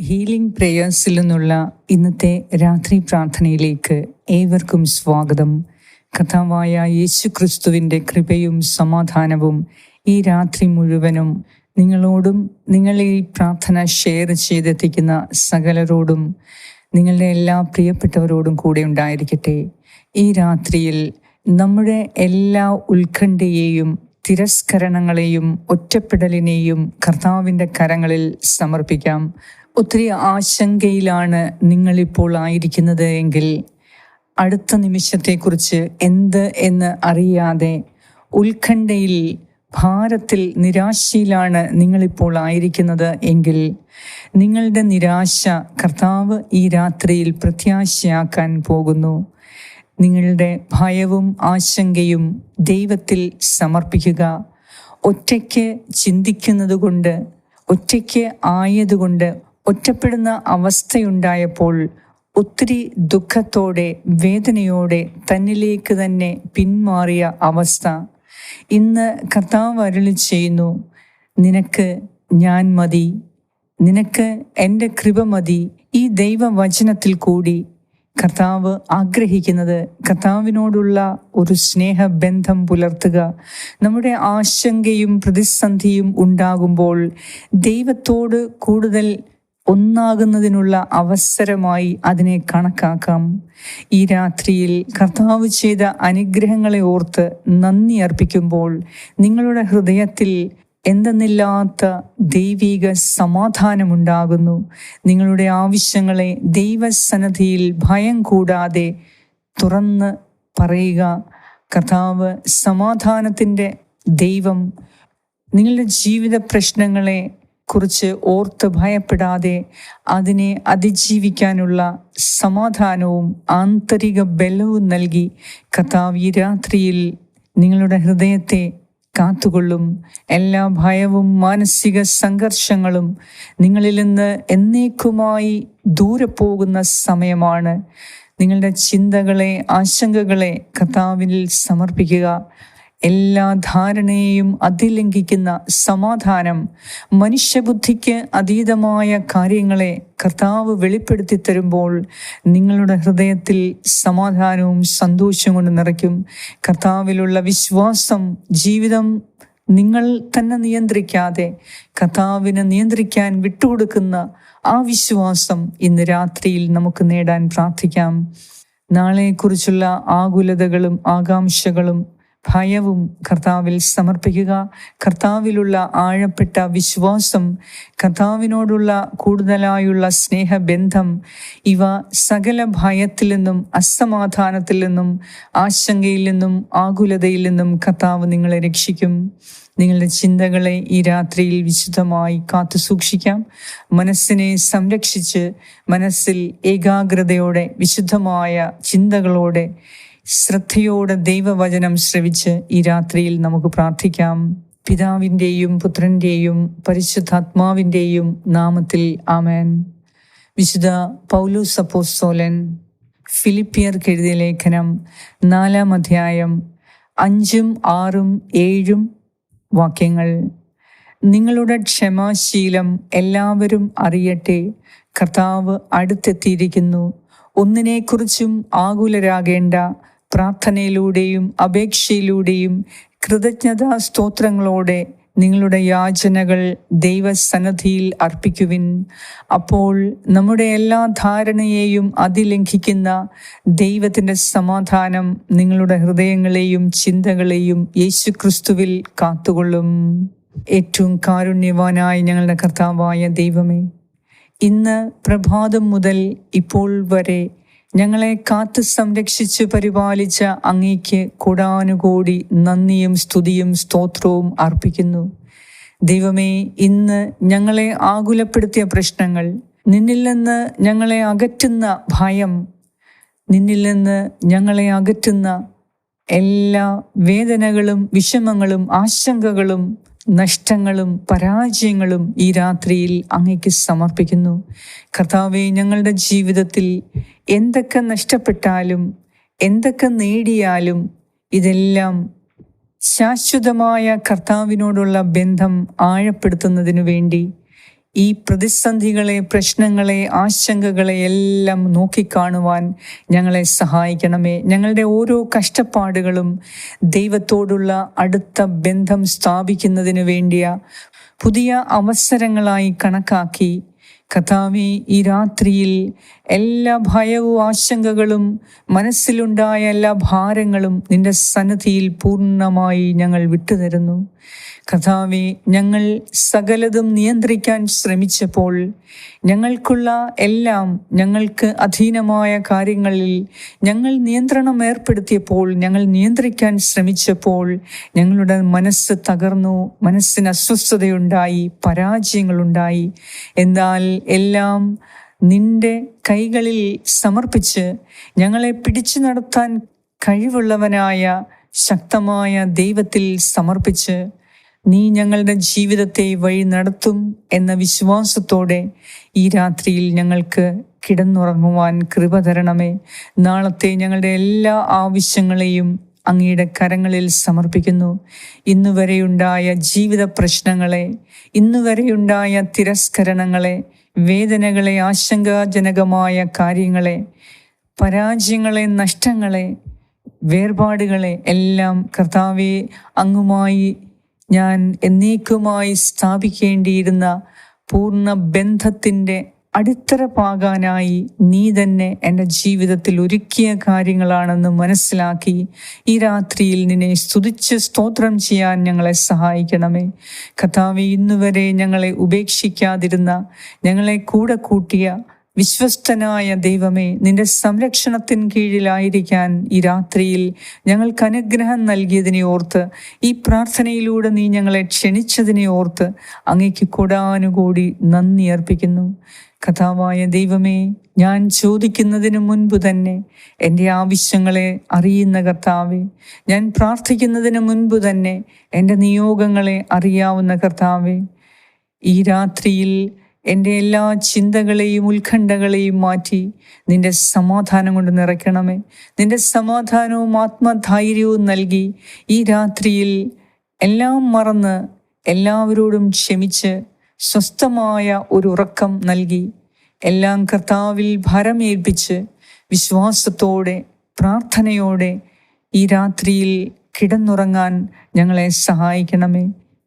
Healing പ്രേയേഴ്സിൽ നിന്നുള്ള ഇന്നത്തെ രാത്രി പ്രാർത്ഥനയിലേക്ക് ഏവർക്കും സ്വാഗതം. കഥാവായ യേശു ക്രിസ്തുവിന്റെ കൃപയും സമാധാനവും ഈ രാത്രി മുഴുവനും നിങ്ങളോടും നിങ്ങൾ ഈ പ്രാർത്ഥന ഷെയർ ചെയ്തെത്തിക്കുന്ന സകലരോടും നിങ്ങളുടെ എല്ലാ പ്രിയപ്പെട്ടവരോടും കൂടെ ഉണ്ടായിരിക്കട്ടെ. ഈ രാത്രിയിൽ നമ്മുടെ എല്ലാ ഉത്കണ്ഠയെയും തിരസ്കരണങ്ങളെയും ഒറ്റപ്പെടലിനെയും കർത്താവിന്റെ കരങ്ങളിൽ സമർപ്പിക്കാം. ഒത്തിരി ആശങ്കയിലാണ് നിങ്ങളിപ്പോൾ ആയിരിക്കുന്നത് എങ്കിൽ അടുത്ത നിമിഷത്തെക്കുറിച്ച് എന്ത് എന്ന് അറിയാതെ ഉത്കണ്ഠയിൽ ഭാരത്തിൽ നിരാശയിലാണ് നിങ്ങളിപ്പോൾ ആയിരിക്കുന്നത് എങ്കിൽ നിങ്ങളുടെ നിരാശ കർത്താവ് ഈ രാത്രിയിൽ പ്രത്യാശയാക്കാൻ പോകുന്നു. നിങ്ങളുടെ ഭയവും ആശങ്കയും ദൈവത്തിൽ സമർപ്പിക്കുക. ഒറ്റയ്ക്ക് ചിന്തിക്കുന്നത് കൊണ്ട് ഒറ്റയ്ക്ക് ആയതുകൊണ്ട് ഒറ്റപ്പെടുന്ന അവസ്ഥയുണ്ടായപ്പോൾ ഒത്തിരി ദുഃഖത്തോടെ വേദനയോടെ തന്നിലേക്ക് തന്നെ പിന്മാറിയ അവസ്ഥ. ഇന്ന് കർത്താവ് അരുളി ചെയ്യുന്നു നിനക്ക് ഞാൻ മതി. നിനക്ക് എന്റെ കൃപ മതി. ഈ ദൈവവചനത്തിൽ കൂടി കർത്താവ് ആഗ്രഹിക്കുന്നത് കർത്താവിനോടുള്ള ഒരു സ്നേഹബന്ധം പുലർത്തുക. നമ്മുടെ ആശങ്കയും പ്രതിസന്ധിയും ഉണ്ടാകുമ്പോൾ ദൈവത്തോട് കൂടുതൽ ഒന്നാകുന്നതിനുള്ള അവസരമായി അതിനെ കണക്കാക്കാം. ഈ രാത്രിയിൽ കർത്താവ് ചെയ്ത അനുഗ്രഹങ്ങളെ ഓർത്ത് നന്ദി അർപ്പിക്കുമ്പോൾ നിങ്ങളുടെ ഹൃദയത്തിൽ എന്തെന്നില്ലാത്ത ദൈവിക സമാധാനമുണ്ടാകുന്നു. നിങ്ങളുടെ ആവശ്യങ്ങളെ ദൈവസന്നദ്ധിയിൽ ഭയം കൂടാതെ തുറന്ന് പറയുക കർത്താവ് സമാധാനത്തിന്റെ ദൈവം നിങ്ങളുടെ ജീവിത പ്രശ്നങ്ങളെ കുറിച്ച് ഓർത്ത് ഭയപ്പെടാതെ അതിനെ അതിജീവിക്കാനുള്ള സമാധാനവും ആന്തരിക ബലവും നൽകി കഥാവ് ഈ രാത്രിയിൽ നിങ്ങളുടെ ഹൃദയത്തെ കാത്തുകൊള്ളും. എല്ലാ ഭയവും മാനസിക സംഘർഷങ്ങളും നിങ്ങളിൽ നിന്ന് എന്നേക്കുമായി ദൂരെ പോകുന്ന സമയമാണ്. നിങ്ങളുടെ ചിന്തകളെ ആശങ്കകളെ കർത്താവിൽ സമർപ്പിക്കുക. എല്ലാ ധാരണയെയും അതിലംഘിക്കുന്ന സമാധാനം മനുഷ്യബുദ്ധിക്ക് അതീതമായ കാര്യങ്ങളെ കർത്താവ് വെളിപ്പെടുത്തി തരുമ്പോൾ നിങ്ങളുടെ ഹൃദയത്തിൽ സമാധാനവും സന്തോഷവും കൊണ്ട് നിറയ്ക്കും. കർത്താവിലുള്ള വിശ്വാസം ജീവിതം നിങ്ങൾ തന്നെ നിയന്ത്രിക്കാതെ കർത്താവിനെ നിയന്ത്രിക്കാൻ വിട്ടുകൊടുക്കുന്ന ആ വിശ്വാസം ഇന്ന് രാത്രിയിൽ നമുക്ക് നേടാൻ പ്രാർത്ഥിക്കാം. നാളെക്കുറിച്ചുള്ള ആകുലതകളും ആകാംക്ഷകളും ഭയവും കർത്താവിൽ സമർപ്പിക്കുക. കർത്താവിലുള്ള ആഴപ്പെട്ട വിശ്വാസം കർത്താവിനോടുള്ള കൂടുതലായുള്ള സ്നേഹബന്ധം ഇവ സകല ഭയത്തിൽ നിന്നും അസമാധാനത്തിൽ നിന്നും ആശങ്കയിൽ നിന്നും ആകുലതയിൽ നിന്നും കർത്താവ് നിങ്ങളെ രക്ഷിക്കും. നിങ്ങളുടെ ചിന്തകളെ ഈ രാത്രിയിൽ വിശുദ്ധമായി കാത്തു സൂക്ഷിക്കാം. മനസ്സിനെ സംരക്ഷിച്ച് മനസ്സിൽ ഏകാഗ്രതയോടെ വിശുദ്ധമായ ചിന്തകളോടെ ശ്രദ്ധയോടെ ദൈവവചനം ശ്രവിച്ച് ഈ രാത്രിയിൽ നമുക്ക് പ്രാർത്ഥിക്കാം. പിതാവിന്റെയും പുത്രന്റെയും പരിശുദ്ധാത്മാവിന്റെയും നാമത്തിൽ ആമേൻ. വിശുദ്ധ പൗലൂസ് അപ്പോസ്തോലൻ ഫിലിപ്പിയർക്ക് എഴുതിയ ലേഖനം നാലാം അധ്യായം അഞ്ചും ആറും ഏഴും വാക്യങ്ങൾ. നിങ്ങളുടെ ക്ഷമാശീലം എല്ലാവരും അറിയട്ടെ. കർത്താവ് അടുത്തെത്തിയിരിക്കുന്നു. ഒന്നിനെക്കുറിച്ചും ആകുലരാകേണ്ട പ്രാർത്ഥനയിലൂടെയും അപേക്ഷയിലൂടെയും കൃതജ്ഞതാ സ്തോത്രങ്ങളോടെ നിങ്ങളുടെ യാചനകൾ ദൈവസന്നദ്ധിയിൽ അർപ്പിക്കുവിൻ. അപ്പോൾ നമ്മുടെ എല്ലാ ധാരണയെയും അതിലംഘിക്കുന്ന ദൈവത്തിന്റെ സമാധാനം നിങ്ങളുടെ ഹൃദയങ്ങളെയും ചിന്തകളെയും യേശുക്രിസ്തുവിൽ കാത്തുകൊള്ളും. ഏറ്റവും കാരുണ്യവാനായ ഞങ്ങളുടെ കർത്താവായ ദൈവമേ ഇന്ന് പ്രഭാതം മുതൽ ഇപ്പോൾ വരെ ഞങ്ങളെ കാത്തു സംരക്ഷിച്ച് പരിപാലിച്ച അങ്ങേക്ക് കൂടാനുകൂടി നന്ദിയും സ്തുതിയും സ്തോത്രവും അർപ്പിക്കുന്നു. ദൈവമേ ഇന്ന് ഞങ്ങളെ ആകുലപ്പെടുത്തിയ പ്രശ്നങ്ങൾ നിന്നിൽ നിന്ന് ഞങ്ങളെ അകറ്റുന്ന ഭയം നിന്നിൽ നിന്ന് ഞങ്ങളെ അകറ്റുന്ന എല്ലാ വേദനകളും വിഷമങ്ങളും ആശങ്കകളും നഷ്ടങ്ങളും പരാജയങ്ങളും ഈ രാത്രിയിൽ അങ്ങയ്ക്ക് സമർപ്പിക്കുന്നു. കർത്താവെ ഞങ്ങളുടെ ജീവിതത്തിൽ എന്തൊക്കെ നഷ്ടപ്പെട്ടാലും എന്തൊക്കെ നേടിയാലും ഇതെല്ലാം ശാശ്വതമായ കർത്താവിനോടുള്ള ബന്ധം ആഴപ്പെടുത്തുന്നതിനു വേണ്ടി ഈ പ്രതിസന്ധികളെ പ്രശ്നങ്ങളെ ആശങ്കകളെ എല്ലാം നോക്കിക്കാണുവാൻ ഞങ്ങളെ സഹായിക്കണമേ. ഞങ്ങളുടെ ഓരോ കഷ്ടപ്പാടുകളും ദൈവത്തോടുള്ള അടുത്ത ബന്ധം സ്ഥാപിക്കുന്നതിന് വേണ്ടിയ പുതിയ അവസരങ്ങളായി കണക്കാക്കി. കഥാവി ഈ രാത്രിയിൽ എല്ലാ ഭയവും ആശങ്കകളും മനസ്സിലുണ്ടായ എല്ലാ ഭാരങ്ങളും നിന്റെ സന്നദ്ധിയിൽ പൂർണമായി ഞങ്ങൾ വിട്ടുതരുന്നു. കഥാവെ ഞങ്ങൾ സകലതും നിയന്ത്രിക്കാൻ ശ്രമിച്ചപ്പോൾ ഞങ്ങൾക്കുള്ള എല്ലാം ഞങ്ങൾക്ക് അധീനമായ കാര്യങ്ങളിൽ ഞങ്ങൾ നിയന്ത്രണം ഏർപ്പെടുത്തിയപ്പോൾ ഞങ്ങൾ നിയന്ത്രിക്കാൻ ശ്രമിച്ചപ്പോൾ ഞങ്ങളുടെ മനസ്സ് തകർന്നു മനസ്സിന് അസ്വസ്ഥതയുണ്ടായി പരാജയങ്ങളുണ്ടായി. എന്നാൽ എല്ലാം നിന്റെ കൈകളിൽ സമർപ്പിച്ച് ഞങ്ങളെ പിടിച്ചു നടത്താൻ കഴിവുള്ളവനായ ശക്തമായ ദൈവത്തിൽ സമർപ്പിച്ച് നീ ഞങ്ങളുടെ ജീവിതത്തെ വഴി നടത്തും എന്ന വിശ്വാസത്തോടെ ഈ രാത്രിയിൽ ഞങ്ങൾക്ക് കിടന്നുറങ്ങുവാൻ കൃപ തരണമേ. നാളത്തെ ഞങ്ങളുടെ എല്ലാ ആവശ്യങ്ങളെയും അങ്ങയുടെ കരങ്ങളിൽ സമർപ്പിക്കുന്നു. ഇന്നുവരെയുണ്ടായ ജീവിത പ്രശ്നങ്ങളെ ഇന്നുവരെയുണ്ടായ തിരസ്കരണങ്ങളെ വേദനകളെ ആശങ്കാജനകമായ കാര്യങ്ങളെ പരാജയങ്ങളെ നഷ്ടങ്ങളെ വേർപാടുകളെ എല്ലാം കർത്താവെ അങ്ങുമായി ഞാൻ എന്നേക്കുമായി സ്ഥാപിക്കേണ്ടിയിരുന്ന പൂർണ ബന്ധത്തിന്റെ അടിത്തറ പാകാനായി നീ തന്നെ എന്റെ ജീവിതത്തിൽ ഒരുക്കിയ കാര്യങ്ങളാണെന്ന് മനസ്സിലാക്കി ഈ രാത്രിയിൽ നിന്നെ സ്തുതിച്ച് സ്തോത്രം ചെയ്യാൻ ഞങ്ങളെ സഹായിക്കണമേ. കഥാവി ഇന്നുവരെ ഞങ്ങളെ ഉപേക്ഷിക്കാതിരുന്ന ഞങ്ങളെ കൂടെ കൂട്ടിയ വിശ്വസ്തനായ ദൈവമേ നിന്റെ സംരക്ഷണത്തിൻ കീഴിലായിരിക്കാൻ ഈ രാത്രിയിൽ ഞങ്ങൾക്ക് അനുഗ്രഹം നൽകിയതിനെ ഓർത്ത് ഈ പ്രാർത്ഥനയിലൂടെ നീ ഞങ്ങളെ ക്ഷണിച്ചതിനെ ഓർത്ത് അങ്ങയ്ക്ക് കൂടാനുകൂടി നന്ദി അർപ്പിക്കുന്നു. കഥാവായ ദൈവമേ ഞാൻ ചോദിക്കുന്നതിന് മുൻപ് തന്നെ എന്റെ ആവശ്യങ്ങളെ അറിയുന്ന കർത്താവേ ഞാൻ പ്രാർത്ഥിക്കുന്നതിന് മുൻപ് തന്നെ എന്റെ നിയോഗങ്ങളെ അറിയാവുന്ന കർത്താവേ ഈ രാത്രിയിൽ എന്റെ എല്ലാ ചിന്തകളെയും ഉത്കണ്ഠകളെയും മാറ്റി നിന്റെ സമാധാനം കൊണ്ട് നിറയ്ക്കണമേ. നിന്റെ സമാധാനവും ആത്മധൈര്യവും നൽകി ഈ രാത്രിയിൽ എല്ലാം മറന്ന് എല്ലാവരോടും ക്ഷമിച്ച് സ്വസ്ഥമായ ഒരു ഉറക്കം നൽകി. എല്ലാം കർത്താവിൽ ഭരമേൽപ്പിച്ച് വിശ്വാസത്തോടെ പ്രാർത്ഥനയോടെ ഈ രാത്രിയിൽ കിടന്നുറങ്ങാൻ ഞങ്ങളെ സഹായിക്കണമേ.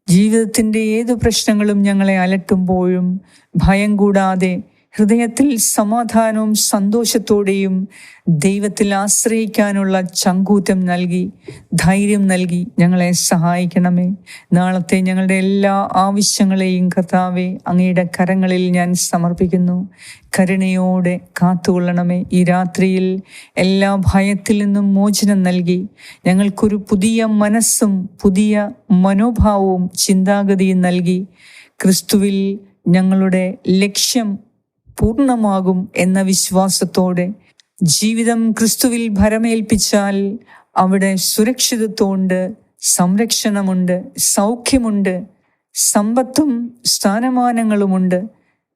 ജീവിതത്തിന്റെ ഏതു പ്രശ്നങ്ങളും ഞങ്ങളെ അലട്ടുമ്പോഴും ഭയം കൂടാതെ ഹൃദയത്തിൽ സമാധാനവും സന്തോഷത്തോടെയും ദൈവത്തിൽ ആശ്രയിക്കാനുള്ള ചങ്കൂറ്റം നൽകി ധൈര്യം നൽകി ഞങ്ങളെ സഹായിക്കണമേ. നാളത്തെ ഞങ്ങളുടെ എല്ലാ ആവശ്യങ്ങളെയും കർത്താവെ അങ്ങയുടെ കരങ്ങളിൽ ഞാൻ സമർപ്പിക്കുന്നു. കരുണയോടെ കാത്തുകൊള്ളണമേ. ഈ രാത്രിയിൽ എല്ലാ ഭയത്തിൽ നിന്നും മോചനം നൽകി ഞങ്ങൾക്കൊരു പുതിയ മനസ്സും പുതിയ മനോഭാവവും ചിന്താഗതിയും നൽകി ക്രിസ്തുവിൽ ഞങ്ങളുടെ ലക്ഷ്യം പൂർണമാകും എന്ന വിശ്വാസത്തോടെ ജീവിതം ക്രിസ്തുവിൽ ഭരമേൽപ്പിച്ചാൽ അവിടെ സുരക്ഷിതത്വമുണ്ട് സംരക്ഷണമുണ്ട് സൗഖ്യമുണ്ട് സമ്പത്തും സ്ഥാനമാനങ്ങളുമുണ്ട്.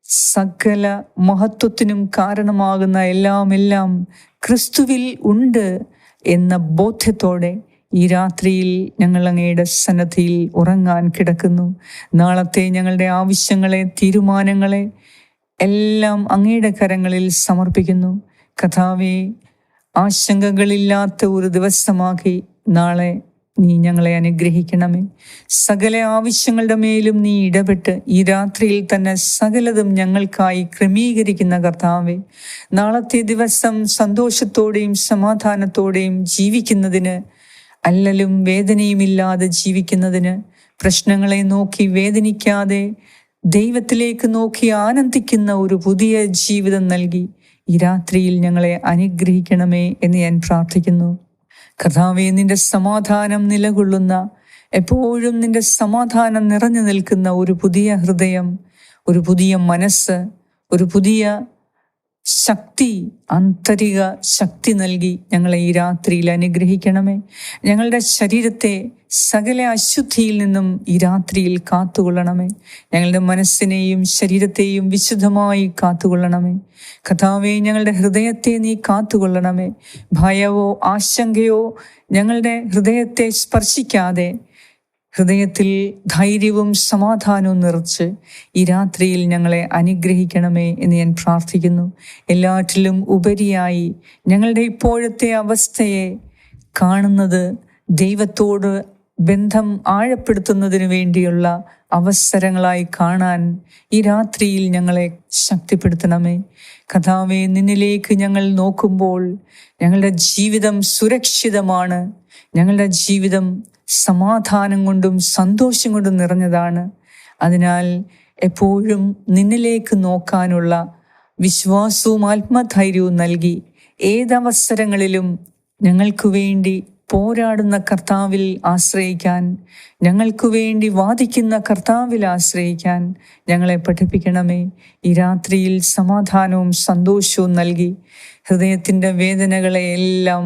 സകല മഹത്വത്തിനും കാരണമാകുന്ന എല്ലാം എല്ലാം ക്രിസ്തുവിൽ ഉണ്ട് എന്ന ബോധ്യത്തോടെ ഈ രാത്രിയിൽ ഞങ്ങൾ അങ്ങയുടെ സന്നദ്ധിയിൽ ഉറങ്ങാൻ കിടക്കുന്നു. നാളത്തെ ഞങ്ങളുടെ ആവശ്യങ്ങളെ തീരുമാനങ്ങളെ എല്ലാം അങ്ങയുടെ കരങ്ങളിൽ സമർപ്പിക്കുന്നു. കഥാവെ ആശങ്കകളില്ലാത്ത ഒരു ദിവസമാക്കി നാളെ നീ ഞങ്ങളെ അനുഗ്രഹിക്കണമേ. സകല ആവശ്യങ്ങളുടെ മേലും നീ ഇടപെട്ട് ഈ രാത്രിയിൽ തന്നെ സകലതും ഞങ്ങൾക്കായി ക്രമീകരിക്കുന്ന കർത്താവെ നാളത്തെ ദിവസം സന്തോഷത്തോടെയും സമാധാനത്തോടെയും ജീവിക്കുന്നതിന് അല്ലലും വേദനയുമില്ലാതെ ജീവിക്കുന്നതിന് പ്രശ്നങ്ങളെ നോക്കി വേദനിക്കാതെ ദൈവത്തിലേക്ക് നോക്കി ആനന്ദിക്കുന്ന ഒരു പുതിയ ജീവിതം നൽകി. ഈ രാത്രിയിൽ ഞങ്ങളെ അനുഗ്രഹിക്കണമേ എന്ന് ഞാൻ പ്രാർത്ഥിക്കുന്നു. കഥാവേ നിന്റെ സമാധാനം നിലകൊള്ളുന്ന എപ്പോഴും നിന്റെ സമാധാനം നിറഞ്ഞു നിൽക്കുന്ന ഒരു പുതിയ ഹൃദയം ഒരു പുതിയ മനസ്സ് ഒരു പുതിയ ശക്തി ആന്തരിക ശക്തി നൽകി ഞങ്ങളെ ഈ രാത്രിയിൽ അനുഗ്രഹിക്കണമേ. ഞങ്ങളുടെ ശരീരത്തെ സകല അശുദ്ധിയിൽ നിന്നും ഈ രാത്രിയിൽ കാത്തുകൊള്ളണമേ. ഞങ്ങളുടെ മനസ്സിനെയും ശരീരത്തെയും വിശുദ്ധമായി കാത്തുകൊള്ളണമേ. കഥാവെ ഞങ്ങളുടെ ഹൃദയത്തെ നീ കാത്തുകൊള്ളണമേ. ഭയമോ ആശങ്കയോ ഞങ്ങളുടെ ഹൃദയത്തെ സ്പർശിക്കാതെ ഹൃദയത്തിൽ ധൈര്യവും സമാധാനവും നിറച്ച് ഈ രാത്രിയിൽ ഞങ്ങളെ അനുഗ്രഹിക്കണമേ എന്ന് ഞാൻ പ്രാർത്ഥിക്കുന്നു. എല്ലാറ്റിലും ഉപരിയായി ഞങ്ങളുടെ ഇപ്പോഴത്തെ അവസ്ഥയെ കാണുന്നത് ദൈവത്തോട് ബന്ധം ആഴപ്പെടുത്തുന്നതിന് വേണ്ടിയുള്ള അവസരങ്ങളായി കാണാൻ ഈ രാത്രിയിൽ ഞങ്ങളെ ശക്തിപ്പെടുത്തണമേ. കഥാവെ നിന്നിലേക്ക് ഞങ്ങൾ നോക്കുമ്പോൾ ഞങ്ങളുടെ ജീവിതം സുരക്ഷിതമാണ്. ഞങ്ങളുടെ ജീവിതം സമാധാനം കൊണ്ടും സന്തോഷം കൊണ്ടും നിറഞ്ഞതാണ്. അതിനാൽ എപ്പോഴും നിന്നിലേക്ക് നോക്കാനുള്ള വിശ്വാസവും ആത്മധൈര്യവും നൽകി ഏതവസരങ്ങളിലും ഞങ്ങൾക്ക് വേണ്ടി പോരാടുന്ന കർത്താവിൽ ആശ്രയിക്കാൻ ഞങ്ങൾക്കു വേണ്ടി വാദിക്കുന്ന കർത്താവിൽ ആശ്രയിക്കാൻ ഞങ്ങളെ പഠിപ്പിക്കണമേ. ഈ രാത്രിയിൽ സമാധാനവും സന്തോഷവും നൽകി ഹൃദയത്തിന്റെ വേദനകളെ എല്ലാം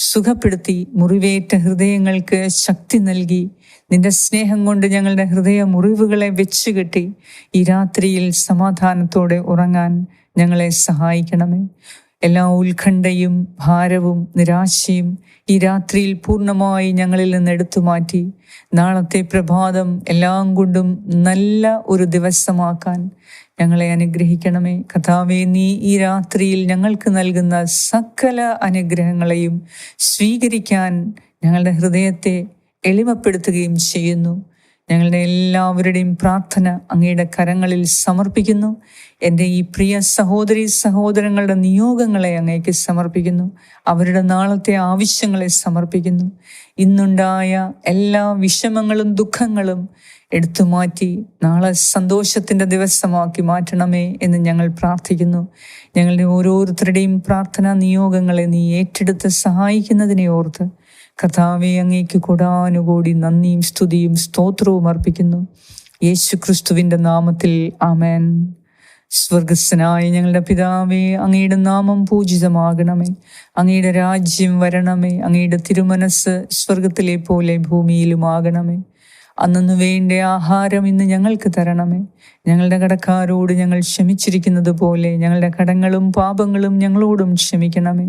സുഖപ്പെടുത്തി മുറിവേറ്റ ഹൃദയങ്ങൾക്ക് ശക്തി നൽകി നിന്റെ സ്നേഹം കൊണ്ട് ഞങ്ങളുടെ ഹൃദയ മുറിവുകളെ വെച്ചുകെട്ടി ഈ രാത്രിയിൽ സമാധാനത്തോടെ ഉറങ്ങാൻ ഞങ്ങളെ സഹായിക്കണമേ. എല്ലാ ഉത്കണ്ഠയും ഭാരവും നിരാശയും ഈ രാത്രിയിൽ പൂർണമായി ഞങ്ങളിൽ നിന്ന് എടുത്തു മാറ്റി. നാളത്തെ പ്രഭാതം എല്ലാം കൊണ്ടും നല്ല ഒരു ദിവസമാക്കാൻ ഞങ്ങളെ അനുഗ്രഹിക്കണമേ. കഥാവെ നീ ഈ രാത്രിയിൽ ഞങ്ങൾക്ക് നൽകുന്ന സകല അനുഗ്രഹങ്ങളെയും സ്വീകരിക്കാൻ ഞങ്ങളുടെ ഹൃദയത്തെ എളിമപ്പെടുത്തുകയും ചെയ്യുന്നു. ഞങ്ങളുടെ എല്ലാവരുടെയും പ്രാർത്ഥന അങ്ങയുടെ കരങ്ങളിൽ സമർപ്പിക്കുന്നു. എന്റെ ഈ പ്രിയ സഹോദരി സഹോദരങ്ങളുടെ നിയോഗങ്ങളെ അങ്ങേക്ക് സമർപ്പിക്കുന്നു. അവരുടെ നാളത്തെ ആവശ്യങ്ങളെ സമർപ്പിക്കുന്നു. ഇന്നുണ്ടായ എല്ലാ വിഷമങ്ങളും ദുഃഖങ്ങളും എടുത്തു മാറ്റി നാളെ സന്തോഷത്തിന്റെ ദിവസമാക്കി മാറ്റണമേ എന്ന് ഞങ്ങൾ പ്രാർത്ഥിക്കുന്നു. ഞങ്ങളുടെ ഓരോരുത്തരുടെയും പ്രാർത്ഥനാ നിയോഗങ്ങളെ നീ ഏറ്റെടുത്ത് സഹായിക്കുന്നതിനെ ഓർത്ത് കഥാവെ അങ്ങേക്ക് കൊടാനുകൂടി നന്ദിയും സ്തുതിയും സ്തോത്രവും അർപ്പിക്കുന്നു. യേശു ക്രിസ്തുവിന്റെ നാമത്തിൽ ആമേൻ. സ്വർഗസ്സനായ ഞങ്ങളുടെ പിതാവേ അങ്ങയുടെ നാമം പൂജിതമാകണമേ. അങ്ങയുടെ രാജ്യം വരണമേ. അങ്ങയുടെ തിരുമനസ് സ്വർഗത്തിലെ പോലെ ഭൂമിയിലുമാകണമേ. അന്നു വേണ്ട ആഹാരം ഇന്ന് ഞങ്ങൾക്ക് തരണമേ. ഞങ്ങളുടെ കടക്കാരോട് ഞങ്ങൾ ക്ഷമിച്ചിരിക്കുന്നത് പോലെ ഞങ്ങളുടെ കടങ്ങളും പാപങ്ങളും ഞങ്ങളോടും ക്ഷമിക്കണമേ.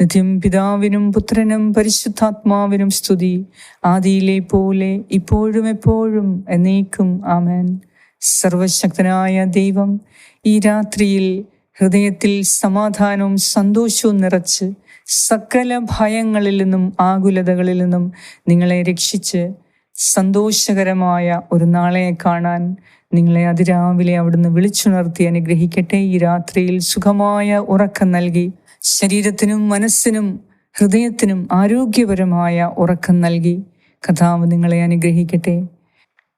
നിത്യം പിതാവിനും പുത്രനും പരിശുദ്ധാത്മാവിനും സ്തുതി. ആദിയിലെ പോലെ ഇപ്പോഴും എപ്പോഴും എന്നേക്കും ആമേൻ. സർവശക്തനായ ദൈവം ഈ രാത്രിയിൽ ഹൃദയത്തിൽ സമാധാനവും സന്തോഷവും നിറച്ച് സകല ഭയങ്ങളിൽ നിന്നും ആകുലതകളിൽ നിന്നും നിങ്ങളെ രക്ഷിച്ച് സന്തോഷകരമായ ഒരു നാളെ കാണാൻ നിങ്ങളെ അതിരാവിലെ അവിടുന്ന് വിളിച്ചുണർത്തി അനുഗ്രഹിക്കട്ടെ. ഈ രാത്രിയിൽ സുഖമായ ഉറക്കം നൽകി ശരീരത്തിനും മനസ്സിനും ഹൃദയത്തിനും ആരോഗ്യപരമായ ഉറക്കം നൽകി. കഥാവ് നിങ്ങളെ അനുഗ്രഹിക്കട്ടെ.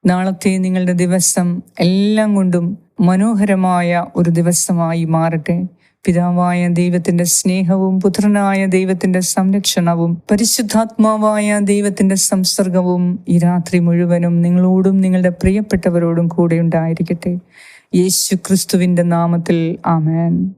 നാളത്തെ നിങ്ങളുടെ ദിവസം എല്ലാം കൊണ്ടും മനോഹരമായ ഒരു ദിവസമായി മാറട്ടെ. പിതാവായ ദൈവത്തിന്റെ സ്നേഹവും പുത്രനായ ദൈവത്തിന്റെ സംരക്ഷണവും പരിശുദ്ധാത്മാവായ ദൈവത്തിന്റെ സംസർഗവും ഈ രാത്രി മുഴുവനും നിങ്ങളോടും നിങ്ങളുടെ പ്രിയപ്പെട്ടവരോടും കൂടെ ഉണ്ടായിരിക്കട്ടെ. യേശു ക്രിസ്തുവിന്റെ നാമത്തിൽ ആമേൻ.